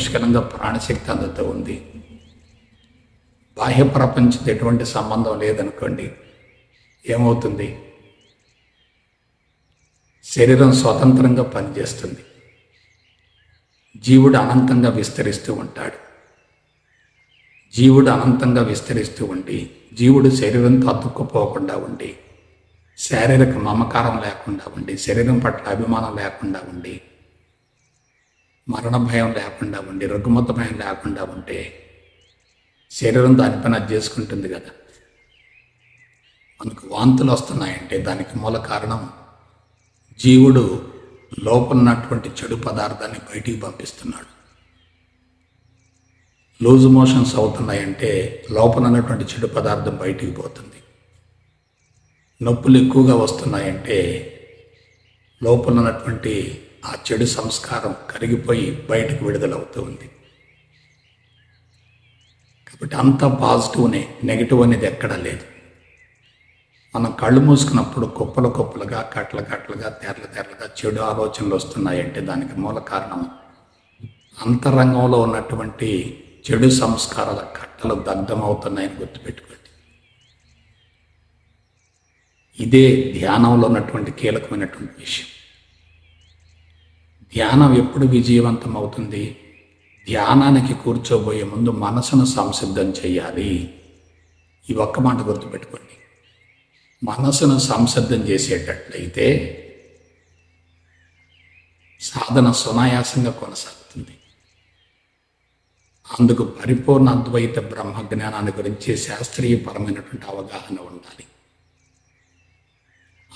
పుష్కలంగా ప్రాణశక్తి అందుతూ ఉంది. బాహ్య ప్రపంచంతో ఎటువంటి సంబంధం లేదనుకోండి ఏమవుతుంది? శరీరం స్వతంత్రంగా పనిచేస్తుంది. జీవుడు అనంతంగా విస్తరిస్తూ ఉంటాడు. జీవుడు అనంతంగా విస్తరిస్తూ ఉండి జీవుడు శరీరంతో అతుక్కుపోకుండా ఉండి శారీరక మమకారం లేకుండా ఉండి శరీరం పట్ల అభిమానం లేకుండా ఉండి మరణ భయం లేకుండా ఉండి రుగ్మత భయం లేకుండా ఉంటే శరీరం దాని పని అది చేసుకుంటుంది కదా. మనకు వాంతులు వస్తున్నాయంటే దానికి మూల కారణం జీవుడు లోపల ఉన్నటువంటి చెడు పదార్థాన్ని బయటికి పంపిస్తున్నాడు. లూజ్ మోషన్స్ అవుతున్నాయంటే లోపల ఉన్నటువంటి చెడు పదార్థం బయటికి పోతుంది. నొప్పులు ఎక్కువగా వస్తున్నాయంటే లోపల ఉన్నటువంటి ఆ చెడు సంస్కారం కరిగిపోయి బయటకు విడుదలవుతూ ఉంది కాబట్టి అంత పాజిటివ్నే నెగిటివ్ అనేది ఎక్కడా లేదు. మనం కళ్ళు మూసుకున్నప్పుడు కుప్పలు కుప్పలుగా కట్ల కట్లుగా తెరల తెరలుగా చెడు ఆలోచనలు వస్తున్నాయంటే దానికి మూల కారణం అంతరంగంలో ఉన్నటువంటి చెడు సంస్కారాల కట్టలు దగ్ధమవుతున్నాయని గుర్తుపెట్టుకోండి. ఇదే ధ్యానంలో ఉన్నటువంటి కీలకమైనటువంటి విషయం. ధ్యానం ఎప్పుడు విజయవంతం అవుతుంది ధ్యానానికి కూర్చోబోయే ముందు మనసును సంసిద్ధం చేయాలి. ఈ ఒక్క మాట గుర్తుపెట్టుకోండి. మనసును సంసిద్ధం చేసేటట్లయితే సాధన సునాయాసంగా కొనసాగుతుంది. అందుకు పరిపూర్ణ అద్వైత బ్రహ్మ జ్ఞానాన్ని గురించి శాస్త్రీయపరమైనటువంటి అవగాహన ఉండాలి.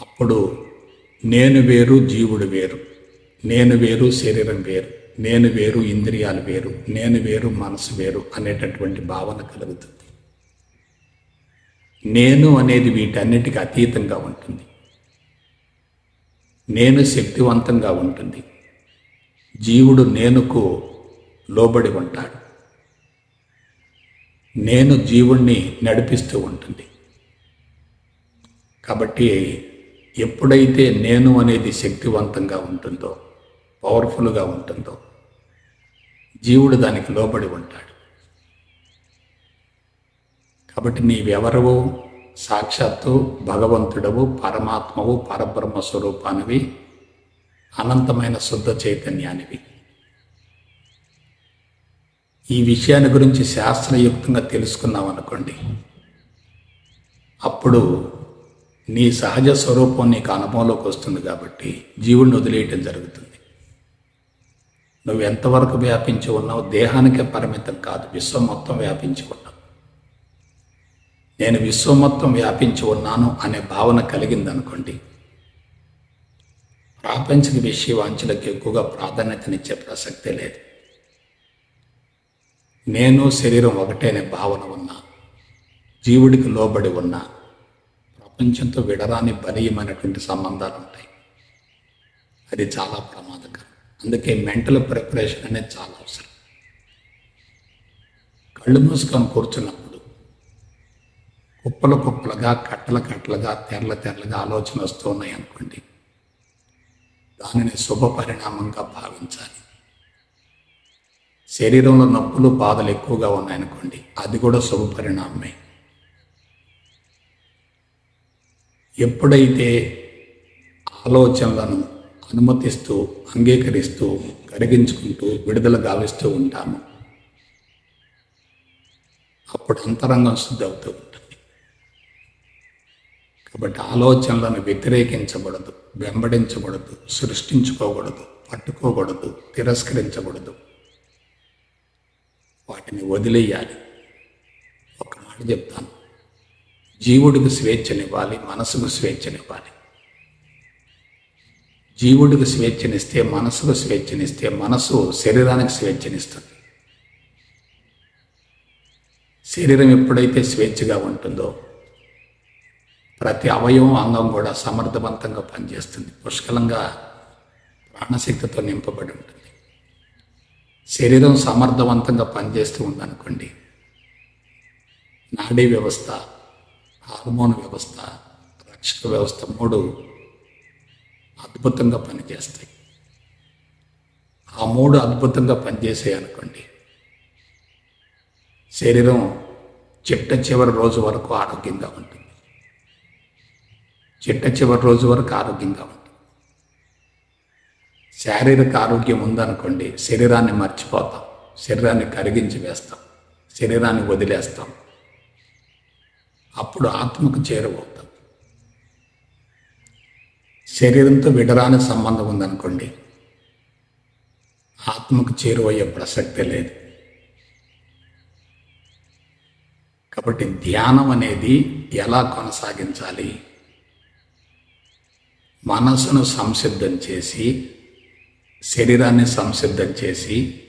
అప్పుడు నేను వేరు జీవుడు వేరు. నేను వేరు శరీరం వేరు నేను వేరు ఇంద్రియాలు వేరు నేను వేరు మనసు వేరు అనేటటువంటి భావన కలుగుతుంది. నేను అనేది వీటన్నిటికి అతీతంగా ఉంటుంది. నేను శక్తివంతంగా ఉంటుంది. జీవుడు నేనుకు లోబడి ఉంటాడు. నేను జీవుణ్ణి నడిపిస్తూ ఉంటుంది. కాబట్టి ఎప్పుడైతే నేను అనేది శక్తివంతంగా ఉంటుందో పవర్ఫుల్గా ఉంటుందో. జీవుడు దానికి లోబడి ఉంటాడు. కాబట్టి నీవెవరవు? సాక్షాత్తు భగవంతుడవు పరమాత్మవు పరబ్రహ్మ స్వరూపానివి అనంతమైన శుద్ధ చైతన్యానివి. ఈ విషయాన్ని గురించి శాస్త్రయుక్తంగా తెలుసుకున్నాం అనుకోండి. అప్పుడు నీ సహజ స్వరూపం నీకు అనుభవంలోకి వస్తుంది కాబట్టి జీవుడిని వదిలేయటం జరుగుతుంది. నువ్వు ఎంతవరకు వ్యాపించి ఉన్నావు దేహానికే పరిమితం కాదు. విశ్వం మొత్తం వ్యాపించి ఉన్నావు నేను విశ్వం మొత్తం వ్యాపించి ఉన్నాను అనే భావన కలిగింది అనుకోండి విషయ వాంఛలకు ఎక్కువగా ప్రాధాన్యతనిచ్చే ప్రసక్తే లేదు. నేను శరీరం ఒకటే అనే భావన ఉన్నా జీవుడికి లోబడి ఉన్నా ప్రపంచంతో విడరాని బలీయమైనటువంటి సంబంధాలు ఉంటాయి. అది చాలా ప్రమాదకరం. అందుకే మెంటల్ ప్రిపరేషన్ అనేది చాలా అవసరం. కళ్ళు మూసుకొని కూర్చున్నప్పుడు కుప్పలు కుప్పలుగా కట్టల కట్టలుగా తెరల తెరలుగా ఆలోచన వస్తూ ఉన్నాయి అనుకోండి. దానిని శుభ పరిణామంగా భావించాలి. శరీరంలో నొప్పులు బాధలు ఎక్కువగా ఉన్నాయనుకోండి అది కూడా శుభ పరిణామమే. ఎప్పుడైతే ఆలోచనలను అనుమతిస్తూ అంగీకరిస్తూ కరిగించుకుంటూ విడుదల గావిస్తూ ఉంటాము. అప్పుడు అంతరంగం శుద్ధి అవుతూ ఉంటుంది. కాబట్టి ఆలోచనలను వ్యతిరేకించబడదు వెంబడించబడదు సృష్టించుకోకూడదు పట్టుకోకూడదు తిరస్కరించకూడదు. వాటిని వదిలేయాలి. ఒక మాట చెప్తాను. జీవుడికి స్వేచ్ఛనివ్వాలి మనసుకు స్వేచ్ఛనివ్వాలి. జీవుడికి స్వేచ్ఛనిస్తే మనసుకు స్వేచ్ఛనిస్తే మనసు శరీరానికి స్వేచ్ఛనిస్తుంది. శరీరం ఎప్పుడైతే స్వేచ్ఛగా ఉంటుందో ప్రతి అవయవం అంగం కూడా సమర్థవంతంగా పనిచేస్తుంది. పుష్కలంగా ప్రాణశక్తితో నింపబడి ఉంటుంది. శరీరం సమర్థవంతంగా పనిచేస్తూ ఉందనుకోండి నాడీ వ్యవస్థ హార్మోన్ వ్యవస్థ రక్షక వ్యవస్థ మూడు అద్భుతంగా పనిచేస్తాయి. ఆ మూడు అద్భుతంగా పనిచేసాయి అనుకోండి. శరీరం చిట్ట చివరి రోజు వరకు ఆరోగ్యంగా ఉంటుంది. చిట్ట చివరి రోజు వరకు ఆరోగ్యంగా ఉంటుంది. శారీరక ఆరోగ్యం ఉందనుకోండి శరీరాన్ని మర్చిపోతాం. శరీరాన్ని కరిగించి వేస్తాం. శరీరాన్ని వదిలేస్తాం. అప్పుడు ఆత్మకు చేరువు శరీరంతో విడరాని సంబంధం ఉందనుకోండి ఆత్మకు చేరువయ్యే ప్రసక్తే లేదు. కాబట్టి ధ్యానం అనేది ఎలా కొనసాగించాలి? మనసును సంసిద్ధం చేసి శరీరాన్ని సంసిద్ధం చేసి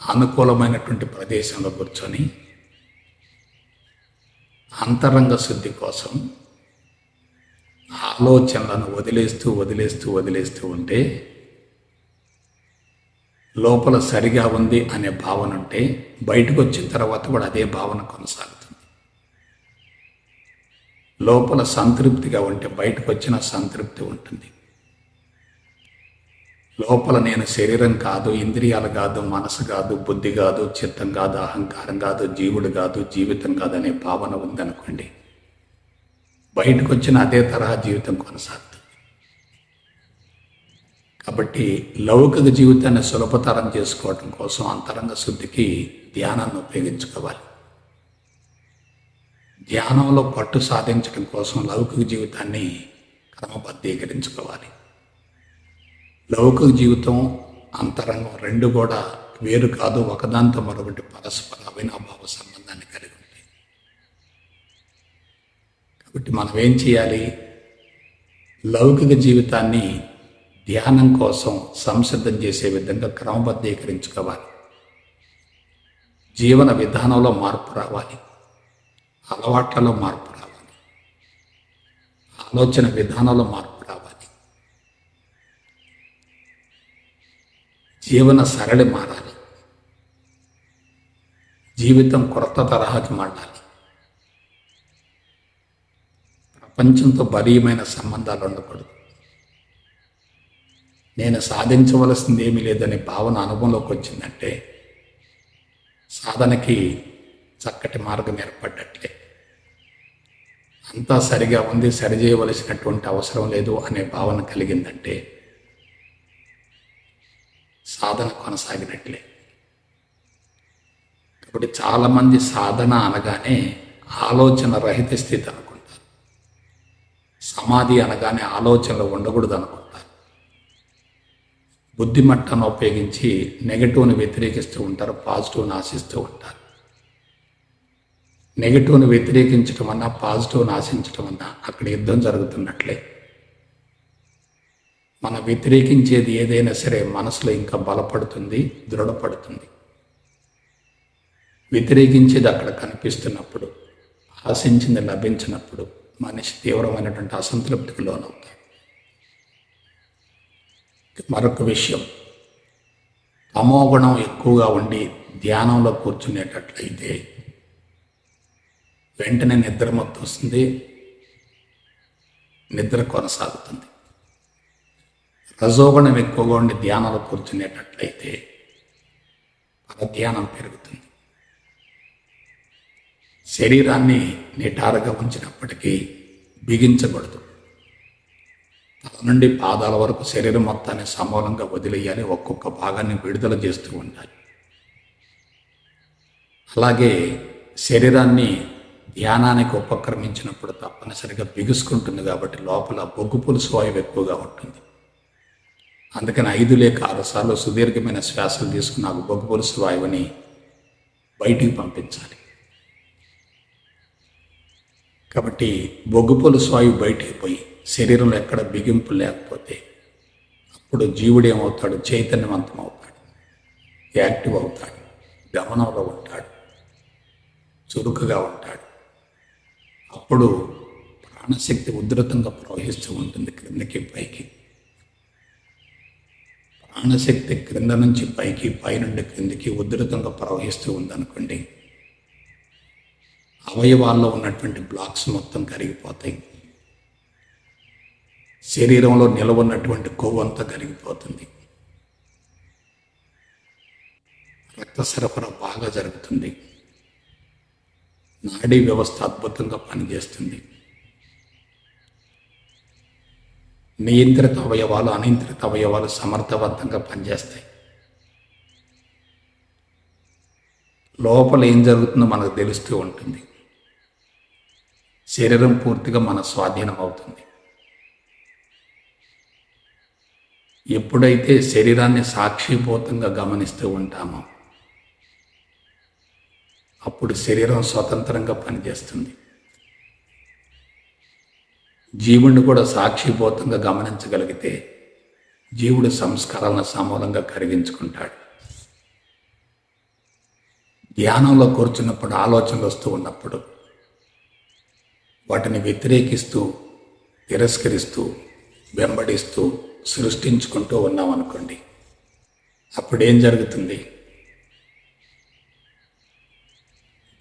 అనుకూలమైనటువంటి ప్రదేశంలో కూర్చొని అంతరంగ శుద్ధి కోసం ఆలోచనలను వదిలేస్తూ వదిలేస్తూ వదిలేస్తూ ఉంటే లోపల సరిగా ఉంది అనే భావన ఉంటే బయటకు వచ్చిన తర్వాత కూడా అదే భావన కొనసాగుతుంది. లోపల సంతృప్తిగా ఉంటే బయటకు వచ్చిన సంతృప్తి ఉంటుంది. లోపల నేను శరీరం కాదు ఇంద్రియాలు కాదు మనసు కాదు బుద్ధి కాదు చిత్తం కాదు అహంకారం కాదు జీవుడు కాదు జీవితం కాదు అనే భావన ఉందనుకోండి బయటకు వచ్చిన అదే తరహా జీవితం కొనసాగుతుంది. కాబట్టి లౌకిక జీవితాన్ని సులభతరం చేసుకోవటం కోసం అంతరంగ శుద్ధికి ధ్యానాన్ని ఉపయోగించుకోవాలి. ధ్యానంలో పట్టు సాధించడం కోసం లౌకిక జీవితాన్ని క్రమబద్ధీకరించుకోవాలి. లౌకిక జీవితం అంతరంగం రెండు కూడా వేరు కాదు ఒకదాంతో మరొకటి పరస్పర అవినాభావ సంబంధాన్ని కలిగి ఉంటాయి కాబట్టి మనం ఏం చేయాలి? లౌకిక జీవితాన్ని ధ్యానం కోసం సంసిద్ధం చేసే విధంగా క్రమబద్ధీకరించుకోవాలి. జీవన విధానంలో మార్పు రావాలి. అలవాట్లలో మార్పు రావాలి. ఆలోచన విధానంలో మార్పు రావాలి. జీవన సరళి మారాలి. జీవితం కొత్త తరహాకి మారాలి. ప్రపంచంతో బలీయమైన సంబంధాలు ఉండకూడదు. నేను సాధించవలసింది ఏమీ లేదనే భావన అనుభవంలోకి వచ్చిందంటే సాధనకి చక్కటి మార్గం ఏర్పడ్డట్లే. అంతా సరిగా ఉంది సరిచేయవలసినటువంటి అవసరం లేదు అనే భావన కలిగిందంటే సాధన కొనసాగినట్లే. కాబట్టి చాలామంది సాధన అనగానే ఆలోచన రహిత స్థితి అనుకుంటారు సమాధి అనగానే ఆలోచనలు ఉండకూడదు అనుకుంటారు బుద్ధిమట్టాన్ని ఉపయోగించి నెగటివ్ని వ్యతిరేకిస్తూ ఉంటారు పాజిటివ్ని ఆశిస్తూ ఉంటారు. నెగటివ్ని వ్యతిరేకించడం అన్నా పాజిటివ్ని ఆశించడం అన్నా అక్కడ యుద్ధం జరుగుతున్నట్లే. మనం వ్యతిరేకించేది ఏదైనా సరే మనసులో ఇంకా బలపడుతుంది దృఢపడుతుంది. వ్యతిరేకించేది అక్కడ కనిపిస్తున్నప్పుడు ఆశించింది లభించినప్పుడు మనిషి తీవ్రమైనటువంటి అసంతృప్తికి లోనవుతాడు. మరొక విషయం తమోగుణం ఎక్కువగా ఉండి ధ్యానంలో కూర్చునేటట్లయితే వెంటనే నిద్ర మొత్తం వస్తుంది నిద్ర కొనసాగుతుంది. రజోగుణం ఎక్కువగా ఉండి ధ్యానంలో కూర్చునేటట్లయితే పరధ్యానం పెరుగుతుంది. శరీరాన్ని నిటారుగా ఉంచినప్పటికీ బిగించకూడదు తల నుండి పాదాల వరకు శరీరం మొత్తాన్ని సమూలంగా వదిలేయాలి ఒక్కొక్క భాగాన్ని విడుదల చేస్తూ ఉండాలి. అలాగే శరీరాన్ని ధ్యానానికి ఉపక్రమించినప్పుడు తప్పనిసరిగా బిగుసుకుంటుంది కాబట్టి లోపల బొగ్గు పులుసు వాయువు ఎక్కువగా ఉంటుంది. అందుకని ఐదు లేక ఆరు సార్లు సుదీర్ఘమైన శ్వాసలు తీసుకుని నాకు బొగ్గు పులుసు వాయువుని బయటికి పంపించాలి. కాబట్టి బొగ్గు పులుసు వాయువు బయటికి పోయి శరీరంలో ఎక్కడ బిగింపు లేకపోతే అప్పుడు జీవుడు ఏమవుతాడు? చైతన్యవంతం అవుతాడు. యాక్టివ్ అవుతాడు. గమనంలో ఉంటాడు. చురుకుగా ఉంటాడు. అప్పుడు ప్రాణశక్తి ఉధృతంగా ప్రవహిస్తూ ఉంటుంది క్రిందకి పైకి. ప్రాణశక్తి క్రింద నుంచి పైకి పైనుండి క్రిందికి ఉధృతంగా ప్రవహిస్తూ ఉందనుకోండి అవయవాల్లో ఉన్నటువంటి బ్లాక్స్ మొత్తం కరిగిపోతాయి. శరీరంలో నిలవన్నటువంటి కొవ్వు అంతా కరిగిపోతుంది. రక్త సరఫరా బాగా జరుగుతుంది. నాడీ వ్యవస్థ అద్భుతంగా పనిచేస్తుంది. నియంత్రిత అవయవాలు అనియంత్రిత అవయవాలు సమర్థవంతంగా పనిచేస్తాయి. లోపల ఏం జరుగుతుందో మనకు తెలుస్తూ ఉంటుంది. శరీరం పూర్తిగా మన స్వాధీనం అవుతుంది ఎప్పుడైతే శరీరాన్ని సాక్షిభూతంగా గమనిస్తూ ఉంటామో అప్పుడు శరీరం స్వతంత్రంగా పనిచేస్తుంది. జీవుణ్ణి కూడా సాక్షిభూతంగా గమనించగలిగితే జీవుడు సంస్కారాలను సమూలంగా కరిగించుకుంటాడు. ధ్యానంలో కూర్చున్నప్పుడు ఆలోచనలు వస్తూ ఉన్నప్పుడు వాటిని వ్యతిరేకిస్తూ తిరస్కరిస్తూ వెంబడిస్తూ సృష్టించుకుంటూ ఉన్నాం అనుకోండి. అప్పుడేం జరుగుతుంది?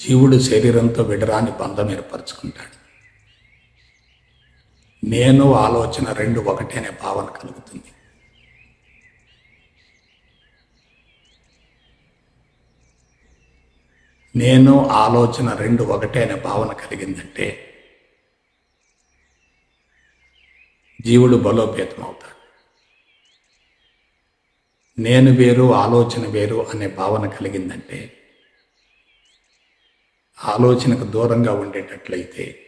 జీవుడు శరీరంతో విడరాని బంధం ఏర్పరచుకుంటాడు. నేను ఆలోచన రెండు ఒకటే అనే భావన కలుగుతుంది. నేను ఆలోచన రెండు ఒకటే అనే భావన కలిగిందంటే జీవుడు బలోపేతం అవుతాడు నేను వేరు ఆలోచన వేరు అనే భావన కలిగిందంటే ఆలోచనకు దూరంగా ఉండేటట్లయితే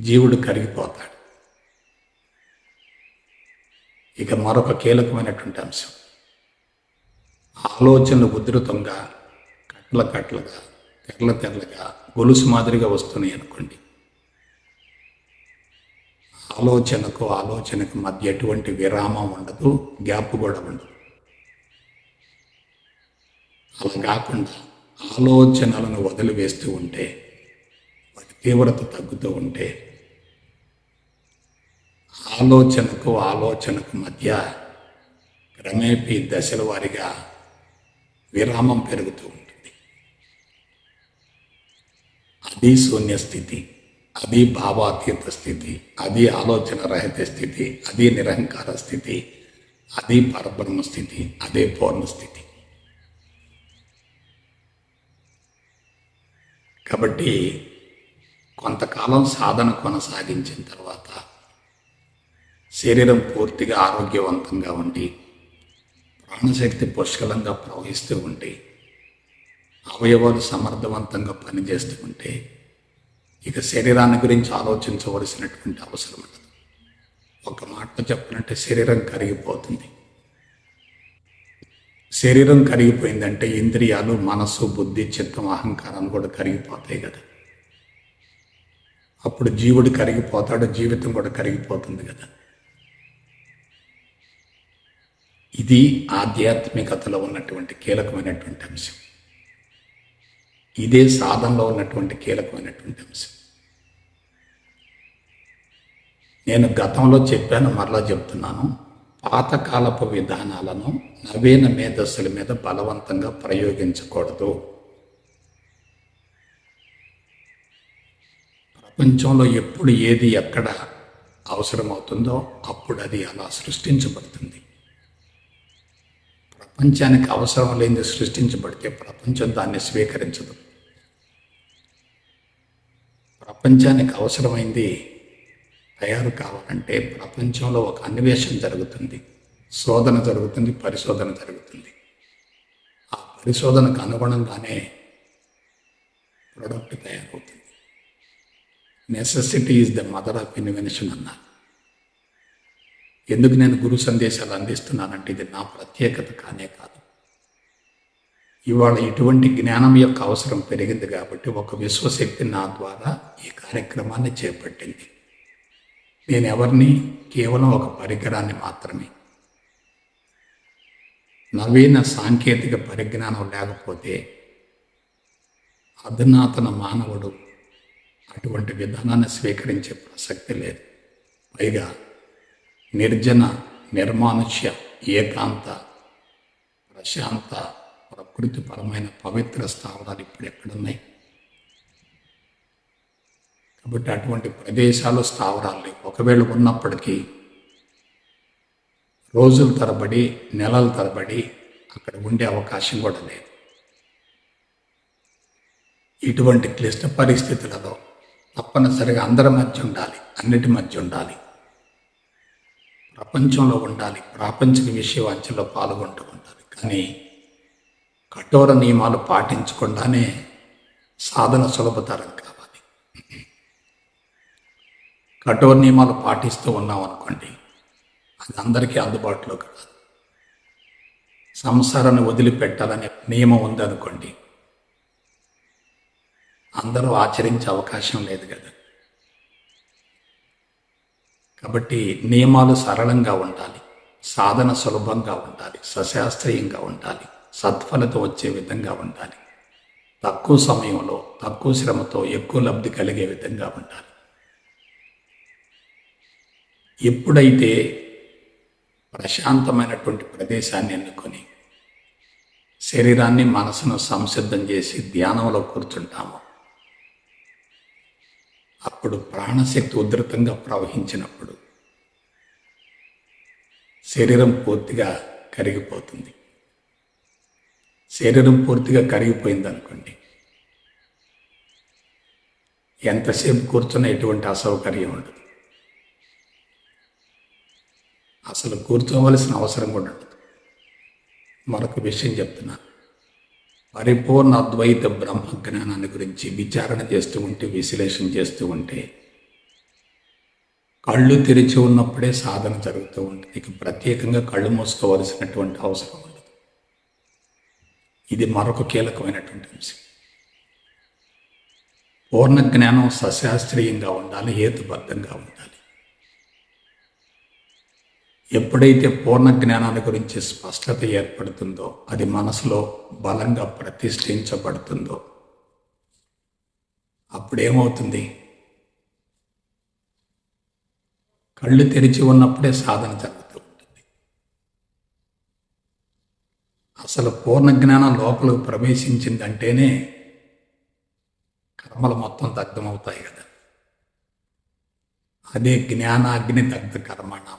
జీవుడు కరిగిపోతాడు. ఇక మరొక కీలకమైనటువంటి అంశం. ఆలోచనలు ఉధృతంగా కట్ల కట్లగా తెరల తెరలుగా గొలుసు మాదిరిగా వస్తున్నాయి అనుకోండి ఆలోచనకు ఆలోచనకు మధ్య ఎటువంటి విరామం ఉండదు గ్యాప్ కూడా ఉండదు. అలా కాకుండా ఆలోచనలను వదిలివేస్తూ ఉంటే వాటి తీవ్రత తగ్గుతూ ఉంటే ఆలోచనకు ఆలోచనకు మధ్య క్రమేపీ దశల వారీగా విరామం పెరుగుతూ ఉంటుంది. అది శూన్య స్థితి అది భావాతీత స్థితి అది ఆలోచన రహిత స్థితి అది నిరహంకార స్థితి అది పరబ్రహ్మ స్థితి అదే పూర్ణ స్థితి. కాబట్టి కొంతకాలం సాధన కొనసాగించిన తర్వాత శరీరం పూర్తిగా ఆరోగ్యవంతంగా ఉండి ప్రాణశక్తి పుష్కలంగా ప్రవహిస్తూ ఉంటే అవయవాలు సమర్థవంతంగా పనిచేస్తూ ఉంటే ఇక శరీరాన్ని గురించి ఆలోచించవలసినటువంటి అవసరం ఉండదు. ఒక మాట చెప్పనంటే శరీరం కరిగిపోతుంది. శరీరం కరిగిపోయిందంటే ఇంద్రియాలు మనస్సు బుద్ధి చిత్తం అహంకారం కూడా కరిగిపోతాయి కదా. అప్పుడు జీవుడు కరిగిపోతాడు జీవితం కూడా కరిగిపోతుంది కదా. ఇది ఆధ్యాత్మికతలో ఉన్నటువంటి కీలకమైనటువంటి అంశం. ఇదే సాధనలో ఉన్నటువంటి కీలకమైనటువంటి అంశం. నేను గతంలో చెప్పాను మరలా చెప్తున్నాను. పాతకాలపు విధానాలను నవీన మేధస్సుల మీద బలవంతంగా ప్రయోగించకూడదు. ప్రపంచంలో ఎప్పుడు ఏది ఎక్కడ అవసరమవుతుందో అప్పుడు అది అలా సృష్టించబడుతుంది. ప్రపంచానికి అవసరం లేనిది సృష్టించబడితే ప్రపంచం దాన్ని స్వీకరించదు. ప్రపంచానికి అవసరమైంది తయారు కావాలంటే ప్రపంచంలో ఒక అన్వేషణ జరుగుతుంది శోధన జరుగుతుంది పరిశోధన జరుగుతుంది. ఆ పరిశోధనకు అనుగుణంగానే ప్రొడక్ట్ తయారవుతుంది. Necessity is the mother of invention అన్నారు. ఎందుకు నేను గురు సందేశాలు అందిస్తున్నానంటే ఇది నా ప్రత్యేకత కానే కాదు. ఇవాళ ఇటువంటి జ్ఞానం యొక్క అవసరం పెరిగింది కాబట్టి ఒక విశ్వశక్తి నా ద్వారా ఈ కార్యక్రమాన్ని చేపట్టింది. నేను ఎవరిని కేవలం ఒక పరికరాన్ని మాత్రమే. నవీన సాంకేతిక పరిజ్ఞానం లేకపోతే అధునాతన మానవుడు అటువంటి విధానాన్ని స్వీకరించే ప్రసక్తి లేదు. పైగా నిర్జన నిర్మానుష్య ఏకాంత ప్రశాంత ప్రకృతి పరమైన పవిత్ర స్థావరాలు ఇప్పుడు ఎక్కడున్నాయి? కాబట్టి అటువంటి ప్రదేశాలు స్థావరాలు లేవు. ఒకవేళ ఉన్నప్పటికీ రోజుల తరబడి నెలల తరబడి అక్కడ ఉండే అవకాశం కూడా లేదు. ఇటువంటి క్లిష్ట పరిస్థితులలో తప్పనిసరిగా అందరి మధ్య ఉండాలి అన్నిటి మధ్య ఉండాలి. ప్రపంచంలో ఉండాలి ప్రాపంచిక విషయవాంఛలో పాల్గొంటూ ఉండాలి. కానీ కఠోర నియమాలు పాటించకుండానే సాధన సులభతరం కావాలి. కఠోర నియమాలు పాటిస్తూ ఉన్నాం అనుకోండి అది అందరికీ అందుబాటులోకి రాదు సంసారాన్ని వదిలిపెట్టాలనే నియమం ఉందనుకోండి అందరూ ఆచరించే అవకాశం లేదు కదా. కాబట్టి నియమాలు సరళంగా ఉండాలి సాధన సులభంగా ఉండాలి సశాస్త్రీయంగా ఉండాలి. సత్ఫలితం వచ్చే విధంగా ఉండాలి. తక్కువ సమయంలో తక్కువ శ్రమతో ఎక్కువ లబ్ధి కలిగే విధంగా ఉండాలి. ఎప్పుడైతే ప్రశాంతమైనటువంటి ప్రదేశాన్ని ఎన్నుకొని శరీరాన్ని మనసును సంసిద్ధం చేసి ధ్యానంలో కూర్చుంటాము అప్పుడు ప్రాణశక్తి ఉధృతంగా ప్రవహించినప్పుడు శరీరం పూర్తిగా కరిగిపోతుంది. శరీరం పూర్తిగా కరిగిపోయింది అనుకోండి ఎంతసేపు కూర్చున్న ఎటువంటి అసౌకర్యం ఉండదు. అసలు కూర్చోవలసిన అవసరం కూడా ఉండదు. మరొక విషయం చెప్తున్నాను పరిపూర్ణ అద్వైత బ్రహ్మ జ్ఞానాన్ని గురించి విచారణ చేస్తూ ఉంటే విశ్లేషణ చేస్తూ ఉంటే కళ్ళు తెరిచి ఉన్నప్పుడే సాధన జరుగుతూ ఉంటుంది. ఇక ప్రత్యేకంగా కళ్ళు మూసుకోవలసినటువంటి అవసరం ఇది మరొక కీలకమైనటువంటి అంశం. పూర్ణ జ్ఞానం సశాస్త్రీయంగా ఉండాలి హేతుబద్ధంగా ఉండాలి. ఎప్పుడైతే పూర్ణ జ్ఞానాన్ని గురించి స్పష్టత ఏర్పడుతుందో అది మనసులో బలంగా ప్రతిష్ఠించబడుతుందో అప్పుడేమవుతుంది? కళ్ళు తెరిచి ఉన్నప్పుడే సాధన జరుగుతుంది ఉంటుంది అసలు పూర్ణ జ్ఞానం లోపలికి ప్రవేశించిందంటేనే కర్మలు మొత్తం దగ్ధమవుతాయి కదా. అదే జ్ఞానాగ్ని దగ్ధ కర్మణం